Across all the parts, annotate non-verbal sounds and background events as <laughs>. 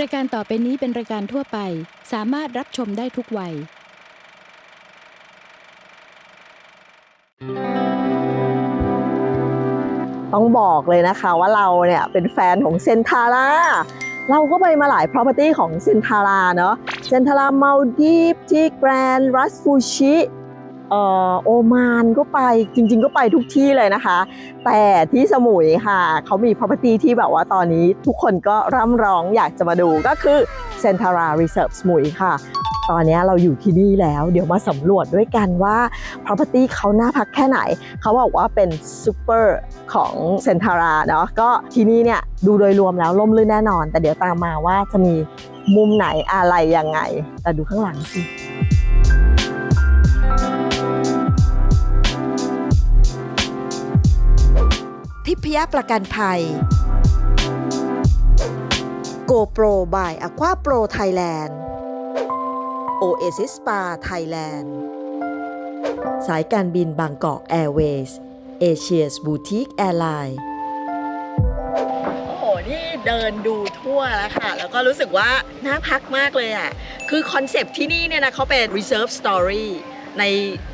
รายการต่อไปนี้เป็นรายการทั่วไป สามารถรับชมได้ทุกวัย ต้องบอกเลยนะคะว่าเราเนี่ยเป็นแฟนของเซนทาราเราก็ไปมาหลาย property ของเซนทาราเนาะเซนทารามาลดีฟที่แกรนด์รัสฟูชิ โอมานก็ไปจริง ๆ ก็ไปทุกที่เลยนะคะ แต่ที่สมุยค่ะเขามี property ที่แบบว่าตอนนี้ทุกคนก็ร่ำร้องอยากจะมาดูก็คือเซนทารา Reserve สมุยค่ะ ตอนนี้เราอยู่ที่นี่แล้วเดี๋ยวมาสำรวจด้วยกันว่า property เขาน่าพักแค่ไหน เขาบอกว่าเป็นซูเปอร์ของเซนทาราเนาะก็ที่นี่เนี่ยดูโดยรวมแล้วล่มลื่นแน่นอน แต่เดี๋ยวตามมาว่าจะมีมุมไหนอะไรยังไง แต่ดูข้างหลังสิ ทิพยประกันภัย GoPro by Aqua Pro Thailand Oasis Spa Thailand สายการบินบางกอกแอร์เวย์ Asia's Boutique Airline โอ้โห นี่เดินดูทั่วแล้วค่ะ แล้วก็รู้สึกว่าน่าพักมากเลยอะ คือคอนเซปต์ที่นี่เนี่ยนะเขาเป็น reserve story ใน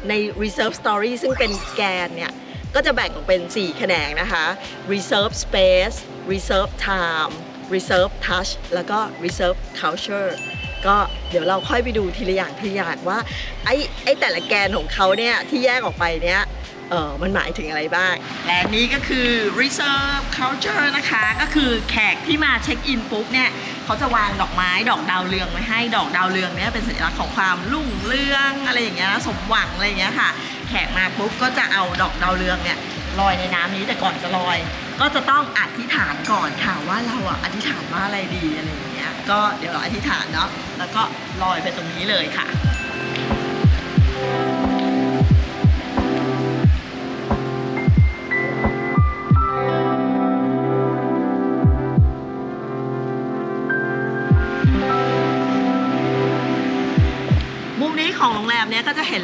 ใน reserve story ซึ่งเป็นแกนเนี่ย ก็จะแบ่งออกเป็น 4 แขนงนะคะ reserve space reserve time reserve touch แล้วก็ reserve culture ก็เดี๋ยวเราค่อยไปดูทีละอย่างทีละอย่างว่าไอ้ไอ้แต่ละแกนของเขาเนี่ยที่แยกออกไปเนี่ย เออมันหมายถึงอะไรบ้าง และนี่ก็คือ reserve culture นะคะ ก็คือแขกที่มาเช็คอินปุ๊บเนี่ยเขาจะวางดอกไม้ดอกดาวเรืองไว้ให้ดอกดาวเรืองเนี่ยเป็นสัญลักษณ์ของความรุ่งเรืองอะไรอย่างเงี้ยนะสมหวังอะไรอย่างเงี้ยค่ะ แขกมาปุ๊บก็จะเอาดอกดาวเรืองเนี่ยลอยในน้ำนี้แต่ก่อนจะลอย ก็จะต้องอธิษฐานก่อนค่ะว่าเราอะอธิษฐานว่าอะไรดีอะไรอย่างเงี้ยก็เดี๋ยวเราอธิษฐานเนาะแล้วก็ลอยไปตรงนี้เลยค่ะ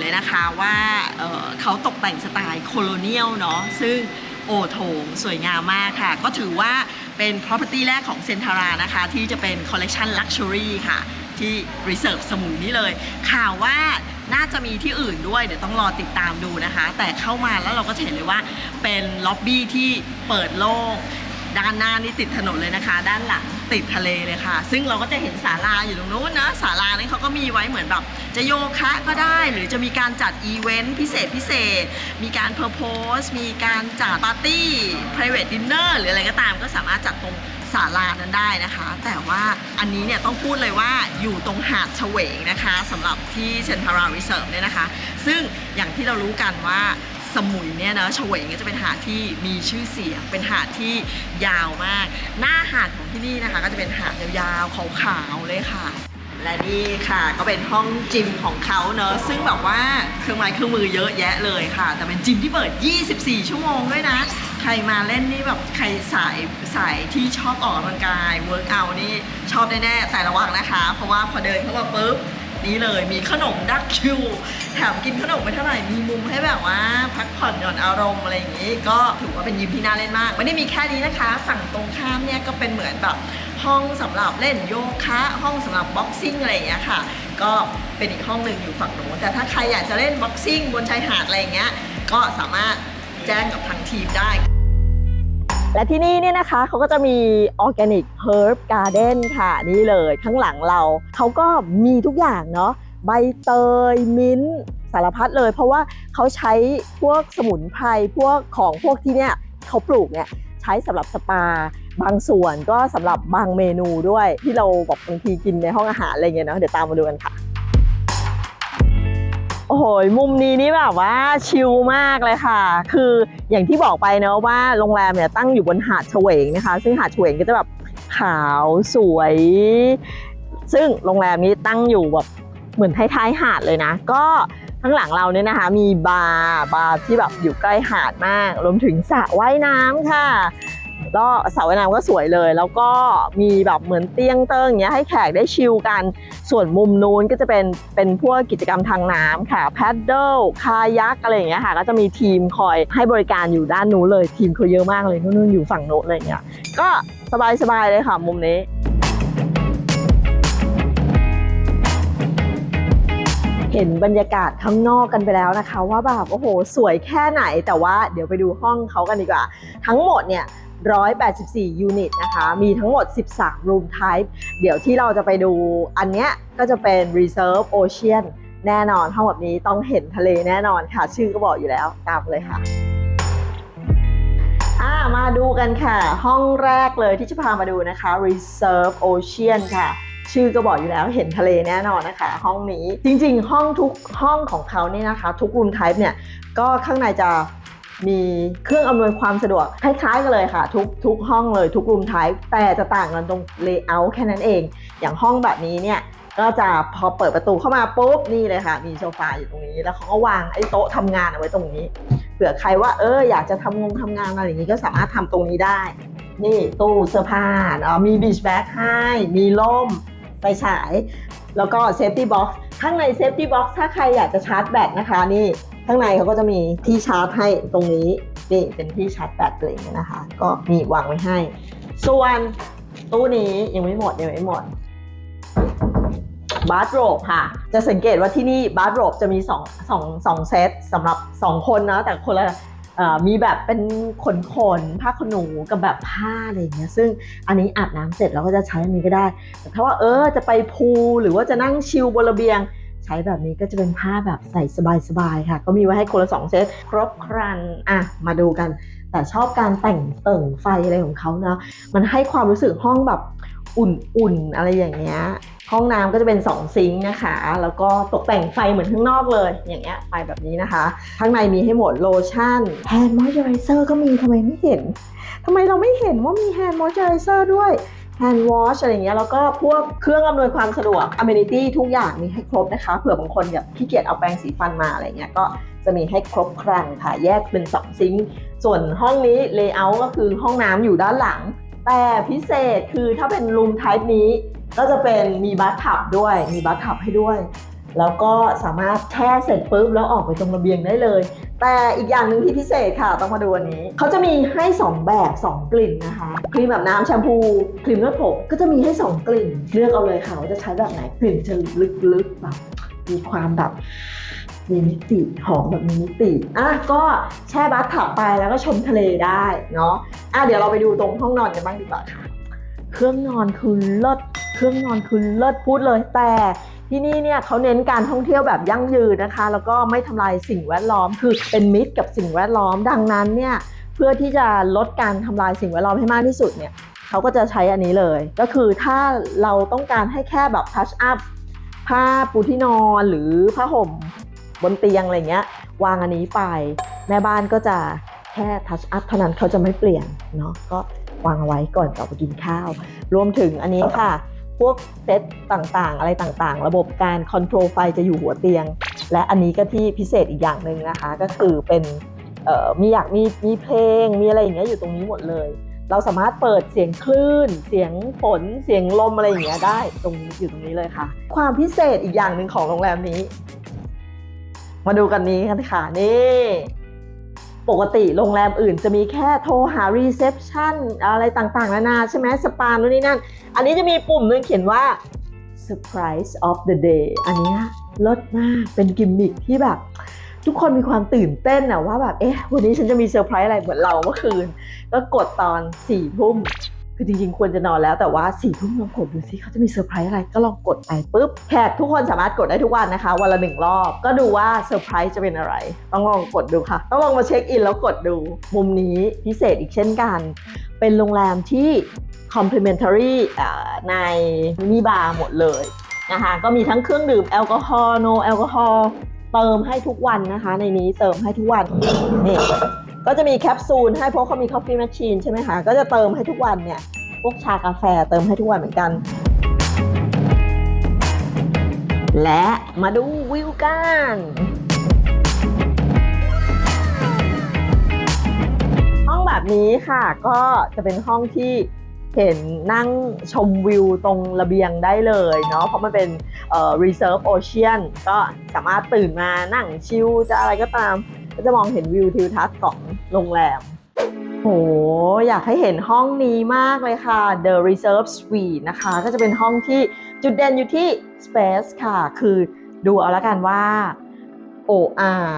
นี้ยก็จะเห็นเลยนะคะว่าเเขาตกแต่งสไตล์โคโลเนียลเนาะซึ่งโอโถงสวยงามมากค่ะ ก็ถือว่าเป็น property แรกของเซนทารานะคะ ที่จะเป็น collection luxury ค่ะ ที่ reserve สมุยนี่เลย ข่าวว่าน่าจะมีที่อื่นด้วย เดี๋ยวต้องรอติดตามดูนะคะ แต่เข้ามาแล้วเราก็จะเห็นเลยว่าเป็นล็อบบี้ที่เปิดโล่งด้านหน้านี่ติดถนนเลยนะคะ ด้านหลังติดทะเลเลยค่ะ ซึ่งเราก็จะเห็นศาลาอยู่ตรงนู้นนะศาลา ก็มีไว้เหมือนแบบจะโยคะก็ได้หรือจะมีการจัดอีเวนต์พิเศษพิเศษ มีการเพอร์โพสมีการจัดปาร์ตี้ private dinner หรืออะไรก็ตามก็สามารถจัดตรงศาลานั้นได้นะคะ แต่ว่าอันนี้เนี่ยต้องพูดเลยว่าอยู่ตรงหาดเฉวงนะคะสำหรับที่เซนทารารีเซิร์ฟเนี่ยนะคะ ซึ่งอย่างที่เรารู้กันว่าสมุยเนี่ยนะเฉวงก็จะเป็นหาดที่มีชื่อเสียง เป็นหาดที่ยาวมาก หน้าหาดของที่นี่นะคะ ก็จะเป็นหาดยาวๆขาวๆเลยค่ะ และนี่ค่ะก็เป็นห้องจิมของเขาเนอะซึ่งแบบว่าเครื่องไม้เครื่องมือเยอะแยะเลยค่ะ แต่เป็นจิมที่เปิด 24 ชั่วโมงด้วยนะ ใครมาเล่นนี่แบบใครสายสายที่ชอบออกกำลังกายเวิร์กอันี่ชอบแน่ๆแต่ระวังนะคะ เพราะว่าพอเดินเข้ามาปุ๊บ นี่เลย มีขนมดักคิวแถมกินขนมไม่เท่าไหร่มีมุมให้แบบว่า พักผ่อนหย่อนอารมณ์อะไรอย่างนี้ ก็ถือว่าเป็นยิมที่น่าเล่นมากไม่ได้มีแค่นี้นะคะ ฝั่งตรงข้ามเนี่ยก็เป็นเหมือนแบบห้องสำหรับเล่นโยคะห้องสำหรับบ็อกซิ่งอะไรอย่างเงี้ยค่ะ ก็เป็นอีกห้องหนึ่งอยู่ฝั่งโน้นแต่ถ้าใครอยากจะเล่นบ็อกซิ่งบนชายหาดอะไรอย่างเงี้ยก็สามารถแจ้งกับทางทีมได้ และที่นี่เนี่ยนะคะเขาก็จะมี Organic Herb Garden ค่ะนี่เลยข้างหลังเรา เขาก็มีทุกอย่างเนาะใบเตยมิ้นสารพัดเลยเพราะว่าเขาใช้พวกสมุนไพรพวกของพวกที่เนี่ยเขาปลูกเนี่ยใช้สำหรับสปา บางส่วนก็สำหรับบางเมนูด้วยที่เราแบบบางทีกินในห้องอาหารอะไรเงี้ยเนาะเดี๋ยวตามมาดูกันค่ะ โอ้โหมุมนี้นี่แบบว่าชิลมากเลยค่ะ คืออย่างที่บอกไปเนอะว่าโรงแรมเนี่ยตั้งอยู่บนหาดเฉวงนะคะ ซึ่งหาดเฉวงก็จะแบบขาวสวย ซึ่งโรงแรมนี้ตั้งอยู่แบบเหมือนท้ายๆหาดเลยนะ ก็ข้างหลังเราเนี่ยนะคะ มีบาร์บาร์ที่แบบอยู่ใกล้หาดมาก รวมถึงสระว่ายน้ำค่ะ ก็สระว่ายน้ำก็สวยเลย แล้วก็มีแบบเหมือนเตียงเติ้งเงี้ยให้แขกได้ชิลกัน ส่วนมุมนู้นก็จะเป็นเป็นพวกกิจกรรมทางน้ำค่ะแพดเดิลคายักอะไรเงี้ยค่ะ ก็จะมีทีมคอยให้บริการอยู่ด้านนู้นเลย ทีมเขาเยอะมากเลยนู่นอยู่ฝั่งโน้นอะไรเงี้ยก็สบายสบายเลยค่ะมุมนี้เห็นบรรยากาศข้างนอกกันไปแล้วนะคะ ว่าแบบโอ้โห สวยแค่ไหนแต่ว่าเดี๋ยวไปดูห้องเขากันดีกว่า ทั้งหมดเนี่ย 184 ยูนิตนะคะ มีทั้งหมด 13 room type เดี๋ยวที่เราจะไปดูอันเนี้ยก็จะเป็น reserve ocean แน่นอนห้องแบบนี้ต้องเห็นทะเลแน่นอนค่ะ ชื่อก็บอกอยู่แล้วตามเลยค่ะมาดูกันค่ะ ห้องแรกเลยที่จะพามาดูนะคะ reserve ocean ค่ะชื่อก็บอกอยู่แล้วเห็นทะเลแน่นอนนะคะ ห้องนี้จริงๆ ห้องทุกห้องของเขาเนี่ยนะคะ ทุก room type เนี่ยก็ข้างในจะ มีเครื่องอำนวยความสะดวกคล้าย ๆ กันเลยค่ะ ทุกทุกห้องเลยทุก room type แต่จะต่างกันตรง layout แค่นั้นเอง อย่างห้องแบบนี้เนี่ยก็จะพอเปิดประตูเข้ามาปุ๊บนี่เลยค่ะ มีโซฟาอยู่ตรงนี้ แล้วเขาก็วางไอ้โต๊ะทำงานเอาไว้ตรงนี้เผื่อใครว่าเอออยากจะทำงงทำงานอะไรอย่างนี้ก็สามารถทำตรงนี้ได้ นี่ตู้เสื้อผ้าเนาะมีบีชแบ็กให้ มีล่มไฟฉาย แล้วก็เซฟตี้บ็อกซ์ข้างในเซฟตี้บ็อกซ์ถ้าใครอยากจะชาร์จแบตนะคะนี่ ข้างในเขาก็จะมีที่ชาร์จให้ตรงนี้นี่เป็นที่ชาร์จแบตอะไรอย่างเงี้ยนะคะ ก็มีวางไว้ให้ ส่วนตู้นี้ยังไม่หมดยังไม่หมดบาร์โรบค่ะ จะสังเกตว่าที่นี่บาร์โรบจะมี2 2 2เซตสำหรับ 2 คนนะแต่คนละมีแบบเป็นขนขนผ้าขนหนูกับแบบผ้าอะไรอย่างเงี้ยซึ่งอันนี้อาบน้ำเสร็จเราก็จะใช้อันนี้ก็ได้ แต่ถ้าว่าเออจะไปพูลหรือว่าจะนั่งชิลบนระเบียง ใช้แบบนี้ก็จะเป็นผ้าแบบใส่สบายๆค่ะ ก็มีไว้ให้คนละสองเซตครบครันอะมาดูกัน แต่ชอบการแต่งเติ่งไฟอะไรของเขาเนาะมันให้ความรู้สึกห้องแบบอุ่นๆอะไรอย่างเงี้ยห้องน้ำก็จะเป็น 2 ซิงค์นะคะ แล้วก็ตกแต่งไฟเหมือนข้างนอกเลย อย่างเงี้ยไฟแบบนี้นะคะ ข้างในมีให้หมดโลชั่นแฮนด์มอยเจอไรเซอร์ก็มีทำไมไม่เห็นทำไมเราไม่เห็นว่ามีแฮนด์มอยเจอไรเซอร์ด้วย แฮนด์วอชอะไรเงี้ยแล้วก็พวกเครื่องอำนวยความสะดวกอ m เมนิตี้ทุกอย่างมีให้ครบนะคะ เผื่อบางคนแบบขี้เกียจเอาแปรงสีฟันมาอะไรเงี้ยก็จะมีให้ครบครันค่ะ แยกเป็น 2 ซิงค์ส่วนห้องนี้เลเยอร์ก็คือห้องน้ำอยู่ด้านหลัง แต่พิเศษคือถ้าเป็นรูมไทป์นี้ ก็จะเป็นมีบัตทับด้วยมีบัตทับให้ด้วย แล้วก็สามารถแช่เสร็จปุ๊บแล้วออกไปตรงระเบียงได้เลย แต่อีกอย่างหนึ่งที่พิเศษค่ะต้องมาดูอันนี้ เขาจะมีให้ 2 แบบ 2 กลิ่นนะคะครีมแบบน้ำแชมพูครีมนวดผมก็จะมีให้ 2 กลิ่น เลือกเอาเลยค่ะว่าจะใช้แบบไหนกลิ่นจะลึกๆแบบมีความแบบมีมิติหอมแบบมีมิติอะก็แช่บัตถับไปแล้วก็ชมทะเลได้เนาะอะเดี๋ยวเราไปดูตรงห้องนอนกันบ้างดีกว่าค่ะ เครื่องนอนคือเลิศเครื่องนอนคือเลิศพูดเลยแต่ ที่นี่เนี่ยเขาเน้นการท่องเที่ยวแบบยั่งยืนนะคะ แล้วก็ไม่ทำลายสิ่งแวดล้อม คือเป็นมิตรกับสิ่งแวดล้อม ดังนั้นเนี่ยเพื่อที่จะลดการทำลายสิ่งแวดล้อมให้มากที่สุดเนี่ยเขาก็จะใช้อันนี้เลย ก็คือถ้าเราต้องการให้แค่แบบทัชอัพผ้าปูที่นอนหรือผ้าห่มบนเตียงอะไรเงี้ยวางอันนี้ไปแม่บ้านก็จะแค่ทัชอัพเท่านั้นเขาจะไม่เปลี่ยนเนาะก็วางเอาไว้ก่อนจะอไปกินข้าว รวมถึงอันนี้ค่ะ พวกเซตต่างๆ อะไรต่างๆ ระบบการคอนโทรลไฟจะอยู่หัวเตียง และอันนี้ก็ที่พิเศษอีกอย่างหนึ่งนะคะ ก็คือเป็นมีอยากมีมีเพลงมีอะไรอย่างเงี้ยอยู่ตรงนี้หมดเลย เราสามารถเปิดเสียงคลื่น เสียงฝนเสียงลมอะไรอย่างเงี้ยได้ตรงนี้อยู่ตรงนี้เลยค่ะ ความพิเศษอีกอย่างหนึ่งของโรงแรมนี้ มาดูกันนี้กันค่ะนี่ ปกติโรงแรมอื่นจะมีแค่โทรหารีเซพชันอะไรต่างๆ นานาใช่ไหมสปาโน่นนี่นั่น อันนี้จะมีปุ่มนึงเขียนว่า surprise of the day อันนี้ลดมากเป็นกิมมิคที่แบบ ทุกคนมีความตื่นเต้นอะว่าแบบ เอ๊ะ วันนี้ฉันจะมีเซอร์ไพรส์อะไรเหมือนเราเมื่อคืน ก็กดตอน4ี่ทุ่ม คือจริงๆ ควรจะนอนแล้วแต่ว่า4ี่ทุ่มลองกดดูซิเขาจะมีเซอร์ไพรส์อะไรก็ลองกดไปปุ๊บแขกทุกคนสามารถกดได้ทุกวันนะคะ วันละหนึ่งรอบ ก็ดูว่าเซอร์ไพรส์จะเป็นอะไร ต้องลองกดดูค่ะ ต้องลองมาเช็คอินแล้วกดดู มุมนี้พิเศษอีกเช่นกัน เป็นโรงแรมที่ complimentary ในมินิบาร์หมดเลยนะคะก็มีทั้งเครื่องดื่มแอลกอฮอล์โนแอลกอฮอล์เติมให้ทุกวันนะคะ ในนี้เติมให้ทุกวันนี่ ก็จะมีแคปซูลให้เพราะเขามี coffee machine ใช่ไหมคะก็จะเติมให้ทุกวันเนี่ยพวกชากาแฟเติมให้ทุกวันเหมือนกัน และมาดูวิวกันห้องแบบนี้ค่ะก็จะเป็นห้องที่เห็นนั่งชมวิวตรงระเบียงได้เลยเนาะเพราะมันเป็นเอ่อ reserve ocean ก็สามารถตื่นมานั่งชิลจะอะไรก็ตาม ก็จะมองเห็นวิวทิวทัศน์ของโรงแรม โห อยากให้เห็นห้องนี้มากเลยค่ะ The Reserve Suite นะคะ ก็จะเป็นห้องที่จุดเด่นอยู่ที่ Space ค่ะ คือดูเอาละกันว่า OR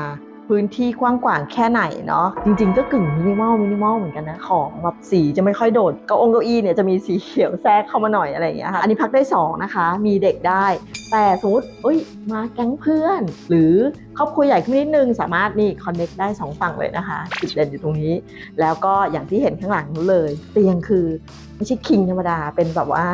พื้นที่กว้างกวางแค่ไหนเนาะจริงๆก็กึ่งมินิมอลมินิมอลเหมือนกันนะของแบบสีจะไม่ค่อยโดดเก้าองเก้าอี้เนี่ยจะมีสีเขียวแทรกเข้ามาหน่อยอะไรอย่างเงี้ยค่ะอันนี้พักได้ 2 นะคะ มีเด็กได้ แต่สมมติเอ้ยมาแก๊งเพื่อน หรือครอบครัวใหญ่ขึ้นนิดนึง สามารถนี่คอนเน็กได้ 2 ฝั่งเลยนะคะจุดเด่นอยู่ตรงนี้ แล้วก็อย่างที่เห็นข้างหลังนู้นเลย เตียงคือไม่ใช่คิงธรรมดาเป็นแบบว่า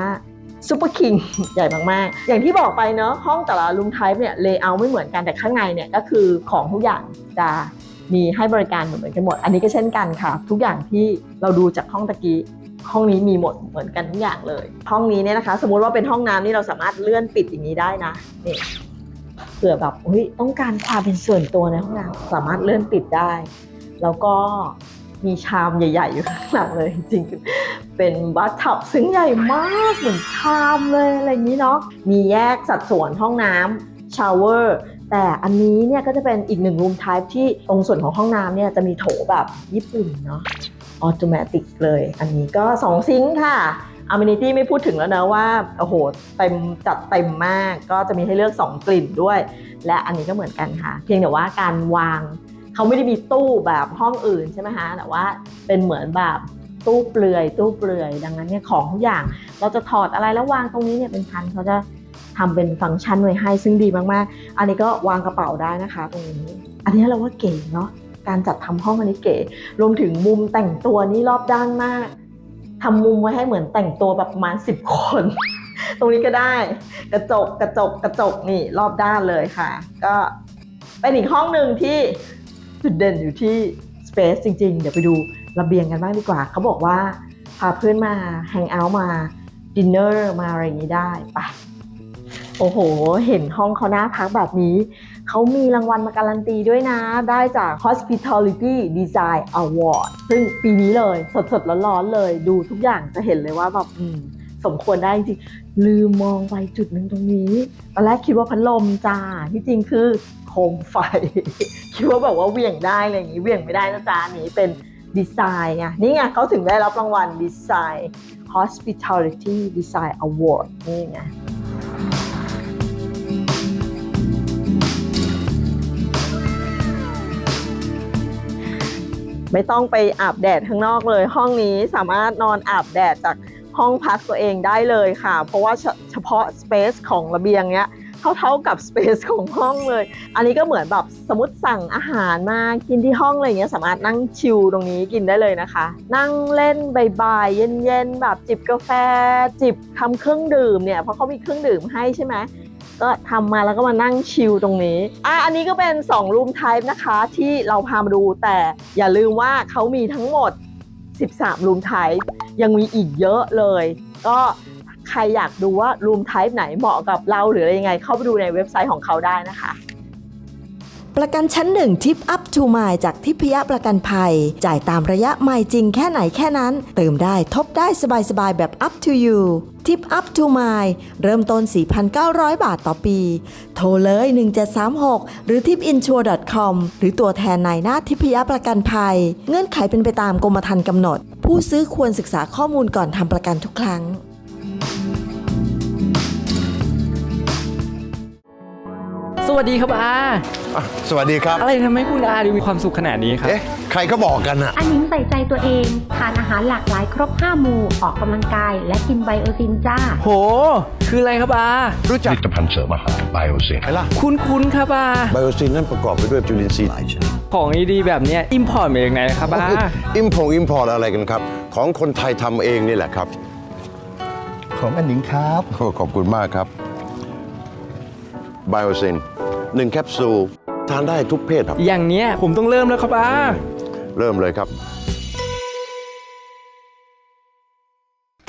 ซูเปอร์คิงใหญ่มากๆ อย่างที่บอกไปเนาะห้องแต่ละรูมไทป์เนี่ยเลเยอร์ไม่เหมือนกันแต่ข้างในเนี่ยก็คือของทุกอย่างจะมีให้บริการเหมือนกันหมด อันนี้ก็เช่นกันค่ะ ทุกอย่างที่เราดูจากห้องตะกี้ห้องนี้มีหมดเหมือนกันทุกอย่างเลย ห้องนี้เนี่ยนะคะ สมมุติว่าเป็นห้องน้ำนี่เราสามารถเลื่อนปิดอย่างนี้ได้นะนี่เผื่อแบบเฮ้ยต้องการความเป็นส่วนตัวในห้องน้ำสามารถเลื่อนปิดได้ แล้วก็ มีชามใหญ่ ๆ อยู่ข้างหลังเลยจริงๆเป็นบัตทับซึ่งใหญ่มากเหมือนชามเลยอะไรอย่างนี้เนาะมีแยกสัดส่วนห้องน้ำชาวเวอร์แต่อันนี้เนี่ยก็จะเป็นอีกหนึ่งรูมไทป์ที่ตรงส่วนของห้องน้ำเนี่ยจะมีโถแบบญี่ปุ่นเนาะออโตเมติกเลย อันนี้ก็ 2 ซิงค์ค่ะ a m e n i t y ไม่พูดถึงแล้วนะว่าโอ้โหเต็มจัดเต็มมากก็จะมีให้เลือก 2 กลิ่นด้วย และอันนี้ก็เหมือนกันค่ะ เพียงแต่ว่าการวาง เขาไม่ได้มีตู้แบบห้องอื่นใช่ไหมคะแต่ว่าเป็นเหมือนแบบตู้เปลือย ตู้เปลือย ดังนั้นเนี่ยของทุกอย่าง เราจะถอดอะไรแล้ววางตรงนี้เนี่ยเป็นพันเขาจะทำเป็นฟังก์ชันไว้ให้ซึ่งดีมากๆ อันนี้ก็วางกระเป๋าได้นะคะ ตรงนี้ อันนี้เราว่าเก๋เนาะการจัดทำห้องอันนี้เก๋รวมถึงมุมแต่งตัวนี่รอบด้านมากทำมุมไว้ให้เหมือนแต่งตัวแบบประมาณสิบคน ตรงนี้ก็ได้ กระจกกระจกกระจกนี่รอบด้านเลยค่ะ ก็เป็นอีกห้องหนึ่งที่ จุดเด่นอยู่ที่ Space จริง ๆ เดี๋ยวไปดูระเบียงกันบ้างดีกว่า เขาบอกว่า พาเพื่อนมาแฮงเอาท์มาดินเนอร์มาอะไรอย่างนี้ได้ไปโอ้โห เห็นห้องเขาหน่าพักแบบนี้ เขามีรางวัลมาการันตีด้วยนะ ได้จาก Hospitality Design Award ซึ่งปีนี้เลยสดๆ ร้อนๆ เลย ดูทุกอย่างจะเห็นเลยว่าแบบสมควรได้จริง ลืมมองไปจุดหนึ่งตรงนี้ ตอนแรกคิดว่าพัดลมจ้า ที่จริงคือ โคมไฟ คิดว่าแบบว่าเวี่ยงได้อะไรอย่างนี้เวี่ยงไม่ได้นะจ๊ะนนี้เป็นดีไซน์ไงนี่ไงเขาถึงได้รับรางวัลดีไซน์ Hospitality Design Award นี่ไงไม่ต้องไปอาบแดดข้างนอกเลย ห้องนี้สามารถนอนอาบแดดจากห้องพักตัวเองได้เลยค่ะ เพราะว่าเฉเฉพาะสเปซของระเบียงเนี้ย เท่าเท่าๆกับสเปซของห้องเลย อันนี้ก็เหมือนแบบสมมติสั่งอาหารมากินที่ห้องอะไรเงี้ยสามารถนั่งชิลตรงนี้กินได้เลยนะคะ นั่งเล่นบ่ายๆเย็นๆแบบจิบกาแฟ จิบทำเครื่องดื่มเนี่ยเพราะเขามีเครื่องดื่มให้ใช่ไหมก็ทำมาแล้วก็มานั่งชิลตรงนี้ อะ อันนี้ก็เป็น2 room type นะคะ ที่เราพามาดูแต่อย่าลืมว่าเขามีทั้งหมด 13 room type ยังมีอีกเยอะเลย ก็ ใครอยากดูว่า room type ไหนเหมาะกับเราหรืออะไรยังไง เข้าไปดูในเว็บไซต์ของเขาได้นะคะ ประกันชั้นหนึ่งทิปอัพทูมายจากทิพยประกันภัย จ่ายตามระยะไม่จริงแค่ไหนแค่นั้น เติมได้ทบได้สบายๆแบบ up to you ทิปอัพทูมายเริ่มต้น 4,900 บาทต่อปี โทรเลย 1736 หรือ tipinsure.com หรือตัวแทนนายหน้าทิพยประกันภัย เงื่อนไขเป็นไปตามกรมธรรม์กำหนด ผู้ซื้อควรศึกษาข้อมูลก่อนทำประกันทุกครั้ง วัสดีครับอาอะสวัสดีครับ อะไรทำให้คุณอาดูมีความสุขขนาดนี้ครับ เอ๊ะ ใครเขาบอกกันอะอันนิ้งใส่ใจตัวเองทานอาหารหลากหลายครบ5หมู่ ออกกำลังกาย และกินไบโอซินจ้า โห คืออะไรครับอารู้ผจักลิตภัณฑ์เสริมอาหารไบโอเซน ไหมล่ะ คุ้นคุ้นๆครับอาไบโอซินนั้นประกอบไปด้วยจุลินทรีย์หลายชนิดของดีๆแบบเนี้อิมพอร์ตมาจากไหนครับอาอิมพงอิมพอร์ตอะไรกันครับ ของคนไทยทำเองนี่แหละครับ ของอันหนิงครับโอ้ขอบคุณมากครับไบโอซิน หนึ่งแคปซูลทานได้ทุกเพศครับ อย่างเนี้ยผมต้องเริ่มแล้วครับอา เริ่มเลยครับ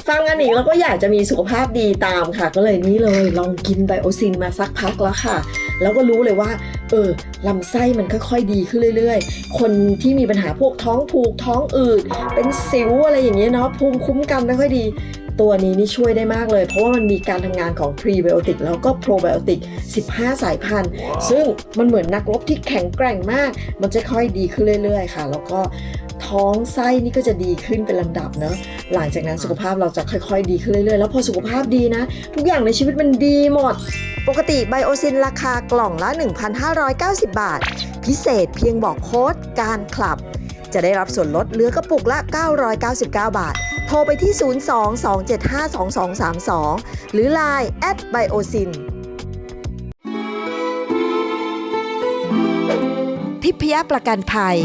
ฟังอันนี้แล้วก็อยากจะมีสุขภาพดีตามค่ะ ก็เลยนี่เลยลองกินไบโอซินมาสักพักแล้วค่ะ แล้วก็รู้เลยว่า เออลำไส้มันค่อยๆดีขึ้นเรื่อย ๆ คนที่มีปัญหาพวกท้องผูกท้องอืดเป็นสิวอะไรอย่างเงี้ยเนาะภูมิคุ้มกันไม่ค่อยดีตัวนี้นี่ช่วยได้มากเลย เพราะว่ามันมีการทำงานของพรีไบโอติกแล้วก็โปรไบโอติก 15 สายพันธุ์ ซึ่งมันเหมือนนักรบที่แข็งแกร่งมาก มันจะค่อยดีขึ้นเรื่อยๆ ค่ะ แล้วก็ ท้องไส้นี่ก็จะดีขึ้นเป็นลำดับเนาะหลังจากนั้นสุขภาพเราจะค่อยๆ ดีขึ้นเรื่อยๆ แล้วพอสุขภาพดีนะ ทุกอย่างในชีวิตมันดีหมด ปกติไบโอซินราคากล่องละ 1,590 บาท พิเศษเพียงบอกโค้ดการคลับ จะได้รับส่วนลดเหลือกระปุกละ 999 บาท โทรไปที่ 02-275-2232 หรือ Line แอดไบโอซินทิพยประกันภัย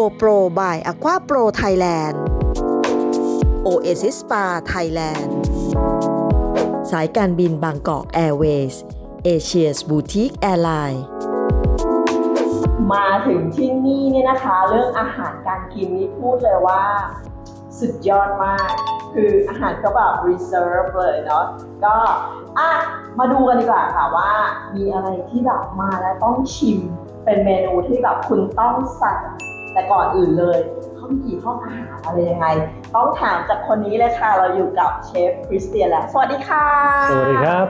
GoPro by Aqua Pro Thailand Oasis Spa Thailand สายการบินบางกอกแอร์เวย์สเอเชียสบูติกแอร์ไลน์มาถึงที่นี่เนี่ยนะคะ เรื่องอาหารการกินนี่พูดเลยว่า สุดยอดมาก คืออาหารก็แบบ reserve เลยเนาะก็อะมาดูกันดีกว่าค่ะว่า มีอะไรที่แบบมาแล้วต้องชิมเป็นเมนูที่แบบคุณต้องสั่ง แต่ก่อนอื่นเลยเขามีกี่ห้องอาหารอะไรยังไง ต้องถามจากคนนี้เลยค่ะ เราอยู่กับเชฟคริสเตียนแล้ว สวัสดีค่ะ สวัสดีครับ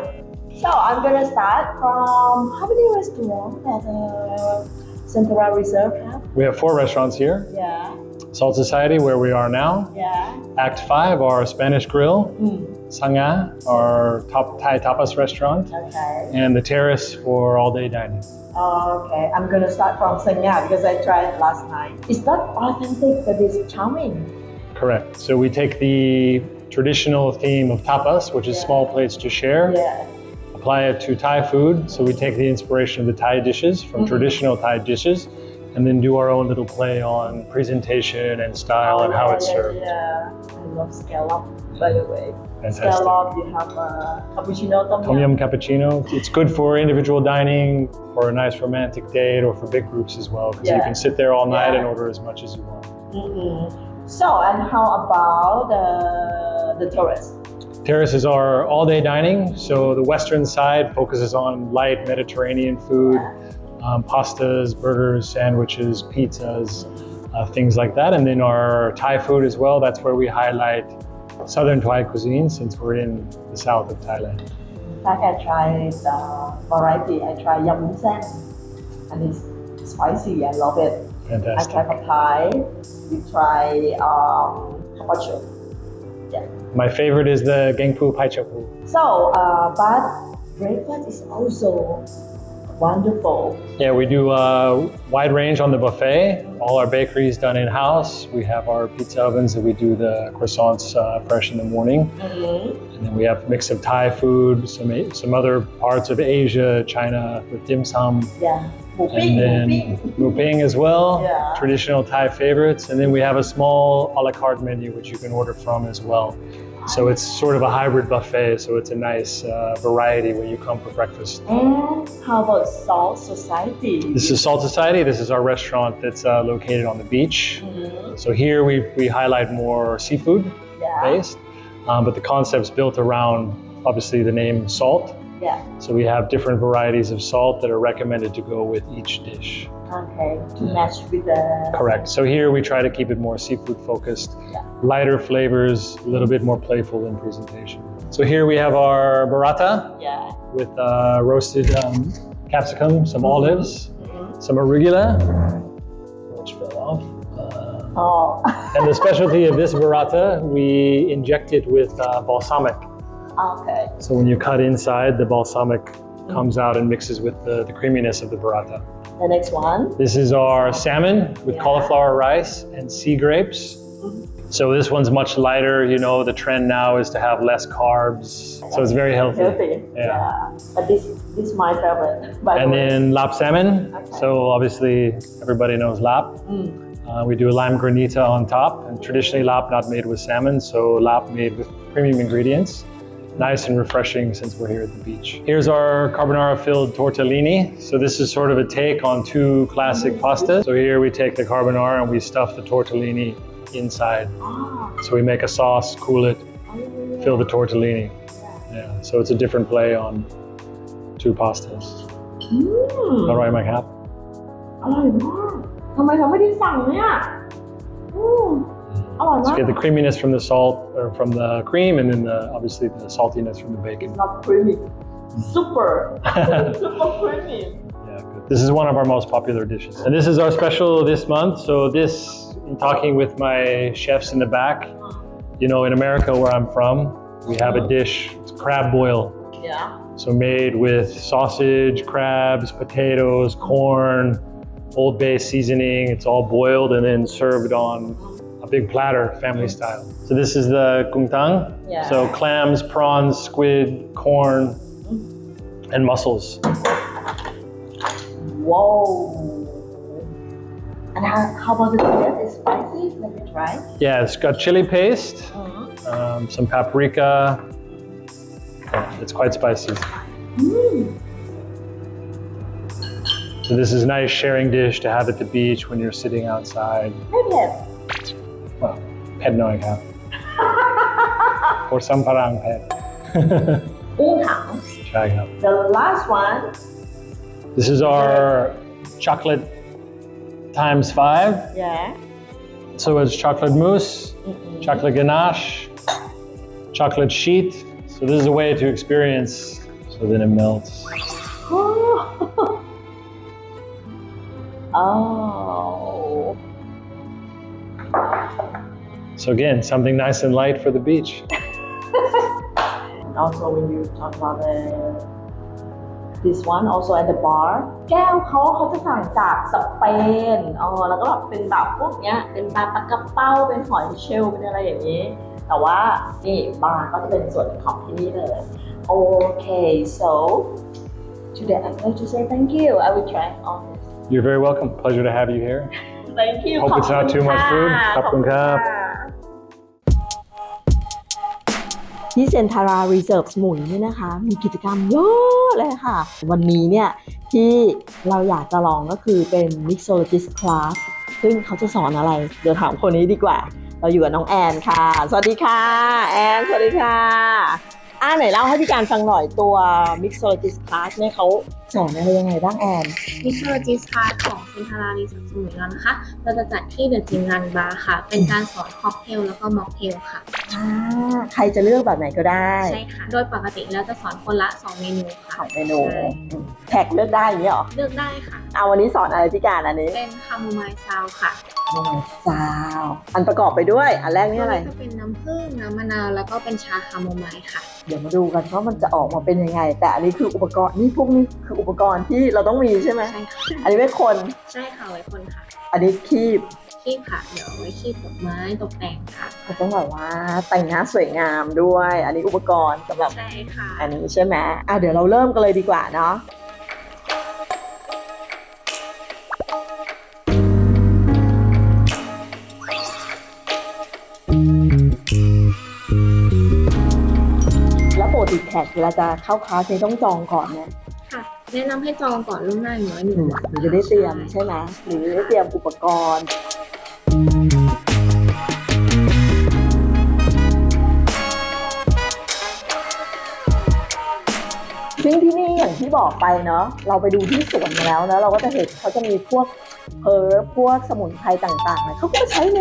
So I'm gonna start from how many restaurants at uh, Central Reserve have? We have four restaurants here Yeah, Salt Society, where we are now, yeah. Act 5, our Spanish Grill, Mm, Sanga, our top Thai tapas restaurant, okay. and the Terrace for all day dining. Okay, I'm gonna start from Sanya because I tried it last night. It's not authentic, but it's charming. Correct. So we take the traditional theme of tapas, which is Yeah. small plates to share, Yeah. apply it to Thai food. So we take the inspiration of the Thai dishes from Mhm. traditional Thai dishes, and then do our own little play on presentation and style and how yeah, it's yeah, served. Yeah, I love scallop, by the way. Fantastic. Scallop, you have uh, cappuccino tom Tom yum. cappuccino. It's good for individual dining, for a nice romantic date, or for big groups as well, because you can sit there all night Yeah. and order as much as you want. Mhm. So, and how about the the terrace? Terrace is our all-day dining. So the western side focuses on light Mediterranean food, um, pastas, burgers, sandwiches, pizzas, uh, things like that. And then our Thai food as well. That's where we highlight southern Thai cuisine, since we're in the south of Thailand. In fact, I tried uh, variety. I tried yum woon sen, and it's spicy. I love it. I Fantastic. tried pad thai. We try um. Yeah. My favorite is the Gengpu Pai Chopu. So, uh, but breakfast is also wonderful. Yeah, we do a wide range on the buffet. All our bakery is done in house. We have our pizza ovens that we do the croissants uh, fresh in the morning. Mm-hmm. And then we have a mix of Thai food, some some other parts of Asia, China with dim sum, Yeah and then muping as well, yeah. traditional Thai favorites. And then we have a small a la carte menu which you can order from as well. So it's sort of a hybrid buffet, so it's a nice uh, variety when you come for breakfast. And how about Salt Society? This is Salt Society. This is our restaurant that's uh, located on the beach. Mm-hmm. So here we, we highlight more seafood yeah. based, um, but the concept's built around obviously the name Salt. Yeah. So we have different varieties of salt that are recommended to go with each dish. Okay. To match with the. Correct. So here we try to keep it more seafood focused, lighter flavors, a little bit more playful in presentation. So here we have our burrata Yeah. with uh, roasted um, capsicum, some olives, Mhm. some arugula, which fell off. Uh, Oh. And the <laughs> specialty of this burrata, we inject it with uh, balsamic. Okay. So when you cut inside, the balsamic comes out and mixes with the, the creaminess of the burrata. The next one. This is our salmon with Yeah. cauliflower rice and sea grapes. So this one's much lighter. You know, the trend now is to have less carbs. So it's very healthy. Healthy. Yeah. But this this is my favorite. By And the then lap salmon. Okay. So obviously everybody knows lap. Mm. Uh, we do a lime granita on top, and traditionally lap not made with salmon, so lap made with premium ingredients Nice and refreshing since we're here at the beach. Here's our carbonara filled tortellini. So this is sort of a take on two classic pastas. So here we take the carbonara and we stuff the tortellini inside. Ah. So we make a sauce, cool it, Oh, fill the tortellini. Yeah. So it's a different play on two pastas. อืม All right, my cap. อร่อยมากทำไมเราไม่ได้สั่งเนี่ยอืม Oh, nice. So you get the creaminess from the salt or from the cream, and then the, obviously the saltiness from the bacon. It's not creamy. Super, <laughs> super creamy. Yeah, good. This is one of our most popular dishes, and this is our special this month. So this, in talking with my chefs in the back, you know, in America where I'm from, we have a dish. It's crab boil. Yeah. So made with sausage, crabs, potatoes, corn, Old Bay seasoning. It's all boiled and then served on big platter, family style. So this is the kungtang. Yeah. So clams, prawns, squid, corn, and mussels. Whoa. And how, how about the taste? It's spicy? Let me try. Yeah, it's got chili paste, um, some paprika. Yeah, it's quite spicy. So this is a nice sharing dish to have at the beach when you're sitting outside. ไม่ เผ็ด Well, pet knowing how. or some parang pet. กุ้งถัง Try it out. The last one This is our chocolate times five. yeah So it's chocolate mousse, chocolate ganache, chocolate sheet. So this is a way to experience. So then it melts. <laughs> oh So again, something nice and light for the beach. And also when you talk about the this one also at the bar แก้วเขาเขาจะสั่งจากสเปนเออแล้วก็แบบเป็นแบบพวกเนี้ย เป็นปลาปลากระเป้า เป็นหอยเชลล์เป็นอะไรอย่างนี้ แต่ว่านี่บาร์ก็จะเป็นส่วนของที่นี่เลย Okay so today I'm going to say thank you I will try all this You're very welcome. Pleasure to have you here. thank you Hope it's not too much food. ขอบคุณค่ะ ที่เซนทารารีเซิร์ฟสมุยนี่นะคะ มีกิจกรรมเยอะเลยค่ะ วันนี้เนี่ยที่เราอยากจะลองก็คือเป็น Mixologist Class ซึ่งเขาจะสอนอะไร เดี๋ยวถามคนนี้ดีกว่า เราอยู่กับน้องแอนค่ะ สวัสดีค่ะ แอน สวัสดีค่ะอ่าไหนเล่าให้พี่การฟังหน่อยตัว Mixologist Class เนี่ยเขา สอนอะไรยังไงบ้างแอนมิโ o โลจิสคาร์ของเซนทารารีสอร์ทสมุยเรานะคะ เราจะจัดที่เดอะจิมรันบาร์ค่ะ เป็นการสอนค็อกเทลแล้วก็ม็อกเทลค่ะ อ่าใครจะเลือกแบบไหนก็ได้ใช่ค่ะ โดยปกติแล้วจะสอนคนละ 2 เมนูขค่ะองเมนูใช่ แท็กเลือกได้อย่างนี้เหรอเลือกได้ค่ะ เอาวันนี้สอนอะไรพี่การอันนี้เป็นคาโมไมล์ซาวค่ะโอ้ซาวอันประกอบไปด้วย อันแรกนี่อะไรจะเป็นน้ำผึ้งน้ำมะนาวแล้วก็เป็นชาคาโมไมล์ค่ะ เดี๋ยวมาดูกันว่ามันจะออกมาเป็นยังไง แต่อันนี้คืออุปกรณ์นี่พวกนี้คืออุปกรณ์ที่เราต้องมีใช่ไหมใช่ค่ะอันนี้ไม่คน ใช่ค่ะไว้คนค่ะอันนี้คีบคีบค่ะ เดี๋ยวเอาไว้คีบดอกไม้ตกแต่งค่ะเขาต้องแบบว่าแต่งหน้าสวยงามด้วย อันนี้อุปกรณ์สำหรับใช่ค่ะอันนี้ใช่ไหมอะเดี๋ยวเราเริ่มกันเลยดีกว่าเนาะแล้วปกติแขกเวลาจะเข้าคลาสนี่ต้องจองก่อนไหมค่ะ แนะนำให้จองก่อนล่วงหน้าอย่างน้อยหนึ่งวันหรือจะได้เตรียมใช่ไหมหรือได้เตรียมอุปกรณ์ ซึ่งที่นี่อย่างที่บอกไปเนาะเราไปดูที่สวนมาแล้วนะเราก็จะเห็นเขาจะมีพวกเพิร์บพวกสมุนไพรต่างๆเนี่ยเขาก็ใช้ใน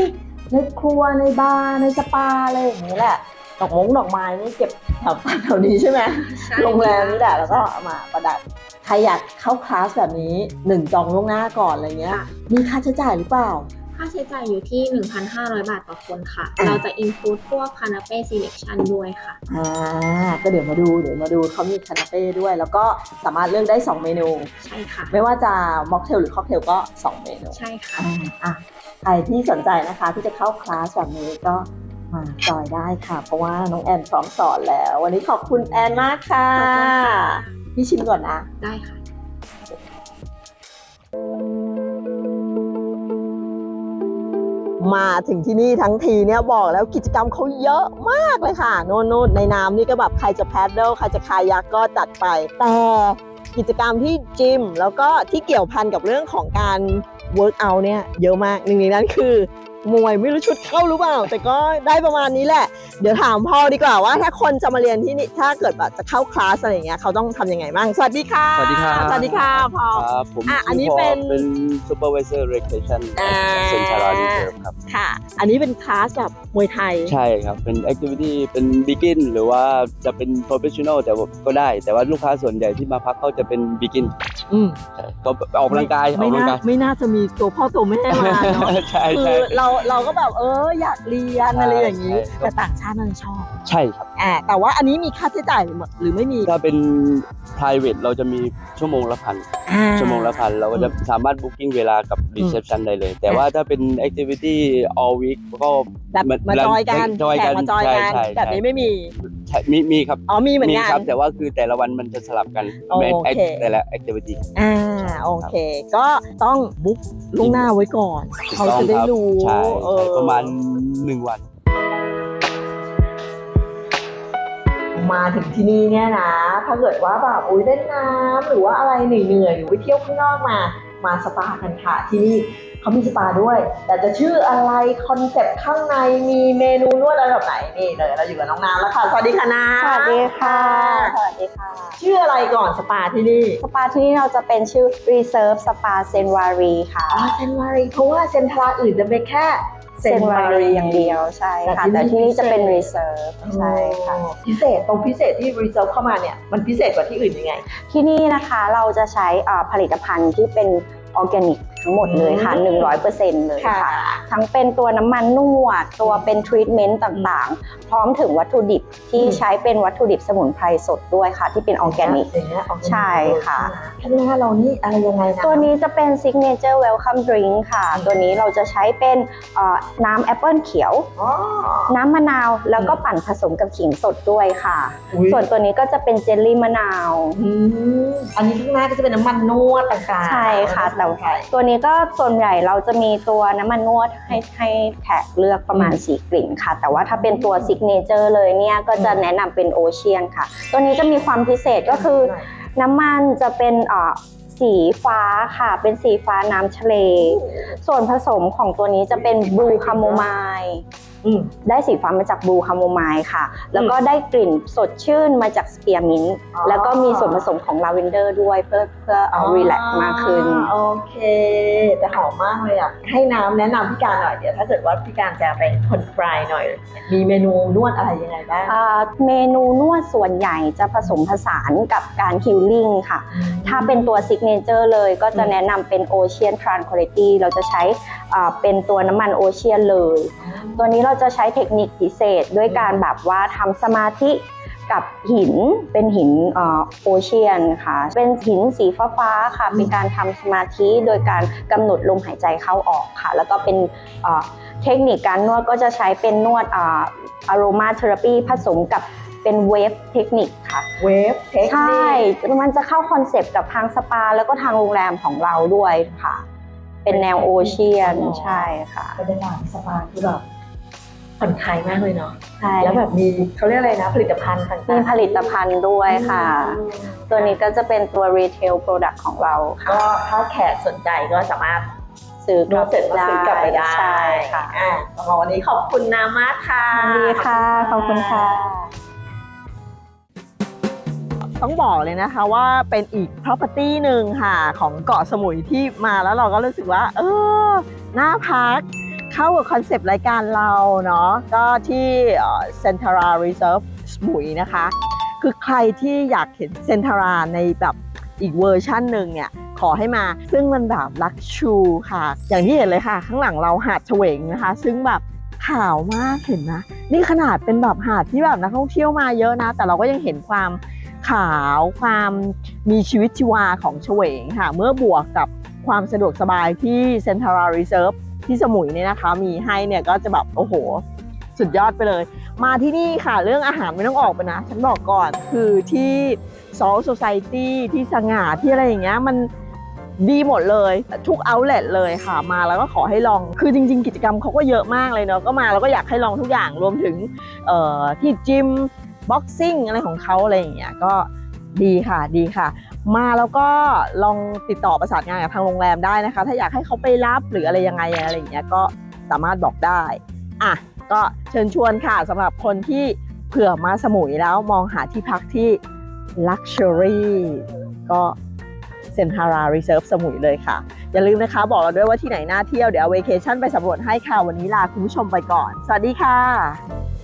ในครัวในบาร์ในสปาอะไรอย่างนี้แหละดอกมงดอกไม้นี่เก็บแถวแถวนี้ใช่ไหมใช่โรงแรมนี่แหละแล้วก็เอามาประดับใครอยากเข้าคลาสแบบนี้หนึ่งจองล่วงหน้าก่อนอะไรเงี้ยมีค่าใช้จ่ายหรือเปล่า ค่าใช้จ่ายอยู่ที่ 1,500 บาทต่อคนค่ะ อะ เราจะอิน u d e พวกคานาเป้ selection ด้วยค่ะ อ่าก็เดี๋ยวมาดูเดี๋ยวมาดูเขามีคานาเป้ด้วย แล้วก็สามารถเลือกได้ 2 เมนู ใช่ค่ะ ไม่ว่าจะม็อกเทลหรือค็อกเทลก็ 2 เมนู ใช่ค่ะ อ่าอะใครที่สนใจนะคะที่จะเข้าคลาสแบบนี้ก็มาจอยได้ค่ะ เพราะว่าน้องแอนพร้อมสอนแล้ว วันนี้ขอบคุณแอนมากค่ะ ขอบคุณค่ะ พี่ชิมก่อนนะ ได้ค่ะ มาถึงที่นี่ทั้งทีเนี่ยบอกแล้วกิจกรรมเขาเยอะมากเลยค่ะ โน่นโน่นในน้ำนี่ก็แบบใครจะแพดเดิลใครจะคายักก็จัดไป แต่กิจกรรมที่จิม แล้วก็ที่เกี่ยวพันกับเรื่องของการเวิร์กเอาเนี่ยเยอะมากหนึ่งในนั้นคือ มวยไม่รู้ชุดเข้าหรือเปล่า แต่ก็ได้ประมาณนี้แหละ เดี๋ยวถามพ่อดีกว่าว่า ถ้าคนจะมาเรียนที่นี่ถ้าเกิดแบบจะเข้าคลาสอะไรอย่างเงี้ยเขาต้องทำยังไงบ้างสวัสดีค่ะสวัสดีครับ สวัสดีค่ะพ่อ ครับผมอะอันนี้ชื่พเป็นเป็น supervisor recreation อ่า เซนชาราดีเซิร์ฟครับ ค่ะ อันนี้เป็นคลาสแบบมวยไทย ใช่ครับ เป็น activity เป็น begin หรือว่าจะเป็น professional แต่ว่าก็ได้ แต่ว่าลูกค้าส่วนใหญ่ที่มาพักเขาจะเป็น begin อืมใช่ก็ออกกำลังกายออกไม่กำลัน่างกาย ไม่น่าจะมีตัวพ่อตัวแม่มาเนาะ ใช่คืใช่อเราเราก็แบบเอออยากเรียนอะไรอย่างนี้ ใช่ แต่ต่างชาติมันชอบใช่ครับ อ่าแต่ว่าอันนี้มีค่าใช้จ่ายหรือไม่มีถ้าเป็น private เราจะมีชั่วโมงละพันอ่า ชั่วโมงละพันเราก็จะสามารถ booking เวลากับ reception ได้เลย แต่ว่าถ้าเป็น activity all week ก็แบบมาจอยกันจอยแขกักนมาจอยกันใช่ใช่แบบนี้ไม่มี ใช่มีมีครับอ๋อมีเหมือนมีกัน ครับ แต่ว่าคือแต่ละวันมันจะสลับกันโอเคแต่ละ activity อ่าโอเค ก็ต้องบุ๊กล่วงหน้าไว้ก่อนถูกเขาต้องจะได้ครับรู้ใช่เอใช่อประมาณหนึ่งวัน มาถึงที่นี่เนี่ยนะ ถ้าเกิดว่าแบบอุ้ยเล่นน้ำหรือว่าอะไรเหนื่อยๆหรือไปเที่ยวข้างนอกมา มาสปากันค่ะที่นี่ เขามีสปาด้วย แต่จะชื่ออะไรคอนเซ็ปต์ข้างในมีเมนูนวดอะไรแบบไหนนี่เลยเราอยู่กับน้องน้ำแล้วค่ะ สวัสดีค่ะน้ำสวัสดีค่ะ สวัสดีค่ะ ชื่ออะไรก่อนสปาที่นี่ สปาที่นี่เราจะเป็นชื่อ Reserve Spa เซนวารีค่ะอ๋อเซนวารีเพราะว่าเซนทราอื่นจะเป็นแค่เซนวารีอย่างเดียวใช่ค่ะ แต่ที่นี่จะเป็น Reserve ใช่ค่ะพิเศษตรงพิเศษที่รีเซิร์ฟเข้ามาเนี่ยมันพิเศษกว่าที่อื่นยังไง ที่นี่นะคะเราจะใช้อ่าผลิตภัณฑ์ที่เป็นออร์แกนิกทั้งหมดเลยค่ะอืม100%เลยค่ะค่ะ ทั้งเป็นตัวน้ำมันนวด ตัวเป็นทรีทเมนต์ต่างๆ พร้อมถึงวัตถุดิบที่อืมใช้เป็นวัตถุดิบสมุนไพรสดด้วยค่ะ ที่เป็นออร์แกนิกอย่างเงี้ยออร์แกนิกใช่ค่ะข้างหน้าเรานี่อะไรยังไงนะตัวนี้จะเป็น Signature Welcome Drink ค่ะ ตัวนี้เราจะใช้เป็นเอ่อน้ำแอปเปิลเขียวอ๋อน้ำมะนาวแล้วก็ปั่นผสมกับขิงสดด้วยค่ะอุ๊ยส่วนตัวนี้ก็จะเป็นเจลลี่มะนาวอืมอันนี้ข้างหน้าก็จะเป็นน้ำมันนวดต่างๆ ใช่ค่ะแต่สมุนไพรตัวนี้ก็ส่วนใหญ่เราจะมีตัวน้ำมันนวดให้ให้แขกเลือกประมาณ 4 กลิ่นค่ะ แต่ว่าถ้าเป็นตัวซิกเนเจอร์เลยเนี่ยก็จะแนะนำเป็นโอเชียนค่ะ ตัวนี้จะมีความพิเศษก็คือ น้ำมันจะเป็นเอ่อสีฟ้าค่ะ เป็นสีฟ้าน้ำทะเล ส่วนผสมของตัวนี้จะเป็นบลูคาโมไมล์อืม ได้สีฟ้ามาจากบลูคาโมไมล์ค่ะ แล้วก็ได้กลิ่นสดชื่นมาจากสเปียร์มินต์อ๋อแล้วก็มีส่วนผสมของลาเวนเดอร์ด้วยเพื่อเพื่อเอารีแลกซ์มากขึ้น โอเค แต่หอมมากเลยอะ ให้น้ำแนะนำพี่การหน่อยเดี๋ยวถ้าเกิดว่าพี่การจะไปคนฟรายหน่อย มีเมนูนวดอะไรยังไงบ้างอ่าเมนูนวดส่วนใหญ่จะผสมผสานกับการฮิลลิ่งค่ะ ถ้าเป็นตัวซิกเนเจอร์เลยก็จะแนะนำเป็นโอเชียนทรานคุณ i t y เราจะใช้อ่าเป็นตัวน้ำมันโอเชียนเลย ตัวนี้เราจะใช้เทคนิคพิเศษด้วยการแบบว่าทำสมาธิกับหินเป็นหินโอเชียนค่ะ เป็นหินสีฟ้าๆค่ะ เป็นการทำสมาธิโดยการกำหนดลมหายใจเข้าออกค่ะ แล้วก็เป็นเอ่อเทคนิคการนวดก็จะใช้เป็นนวดอารมาเทอราปีผสมกับเป็นเวฟเทคนิคค่ะ เวฟเทคนิค ใช่ มันจะเข้าคอนเซปต์กับทางสปา แล้วก็ทางโรงแรมของเราด้วยค่ะ เป็นแนวโอเชียน ใช่ค่ะบรรยากาศสปาคือแบบ ผ่อนคลายมากเลยเนาะใช่แล้วแบบมีเขาเรียกอะไรนะ ผลิตภัณฑ์ต่างๆมีผลิตภัณฑ์ด้วยค่ะ ตัวนี้ก็จะเป็นตัว retail product ของเราค่ะก็ถ้าแขกสนใจก็สามารถซื้อนวดเสร็จมาซื้อกลับไปได้ใช่ค่ะอ่าสำหรับวันนี้ขอบคุณน้ำมากค่ะยินดีค่ะ ขอบคุณค่ะ ต้องบอกเลยนะคะว่าเป็นอีก property หนึ่งค่ะ ของเกาะสมุยที่มาแล้วเราก็รู้สึกว่า เออน่าพัก เข้ากับคอนเซปต์รายการเราเนาะก็ที่เซนทารารีเซิร์ฟสมุยนะคะ คือใครที่อยากเห็นเซนทาราในแบบอีกเวอร์ชั่นหนึ่งเนี่ยขอให้มา ซึ่งมันแบบลักชูค่ะ อย่างที่เห็นเลยค่ะ ข้างหลังเราหาดเฉวงนะคะ ซึ่งแบบขาวมากเห็นนะนี่ขนาดเป็นแบบหาดที่แบบนักท่องเที่ยวมาเยอะนะ แต่เราก็ยังเห็นความขาวความมีชีวิตชีวาของเฉวงค่ะ เมื่อบวกกับความสะดวกสบายที่เซนทรัลรีเซิร์ฟ ที่สมุยเนี่ยนะคะ มีให้เนี่ยก็จะแบบโอ้โห สุดยอดไปเลย มาที่นี่ค่ะเรื่องอาหารไม่ต้องออกไปนะ ฉันบอกก่อนคือที่ซอล s ซ c i ตี้ที่สง่าที่อะไรอย่างเงี้ยมันดีหมดเลยทุกเอาท์เลทเลยค่ะมาแล้วก็ขอให้ลองคือจริง ๆ กิจกรรมเขาก็เยอะมากเลยเนาะก็มาแล้วก็อยากให้ลองทุกอย่างรวมถึงที่จิมบ็อกซิ่งอะไรของเขาอะไรอย่างเงี้ยก็ดีค่ะดีค่ะ มาแล้วก็ลองติดต่อประสานงานกับทางโรงแรมได้นะคะ ถ้าอยากให้เขาไปรับหรืออะไรยังไงอะไรอย่างเงี้ยก็สามารถบอกได้อะก็เชิญชวนค่ะสำหรับคนที่เผื่อมาสมุยแล้วมองหาที่พักที่ Luxury ก็เซนทารารีเซิร์ฟสมุยเลยค่ะ อย่าลืมนะคะ บอกเราด้วยว่าที่ไหนน่าเที่ยว เดี๋ยวเอาเวเคชั่นไปสำรวจให้ค่ะ วันนี้ลาคุณผู้ชมไปก่อน สวัสดีค่ะ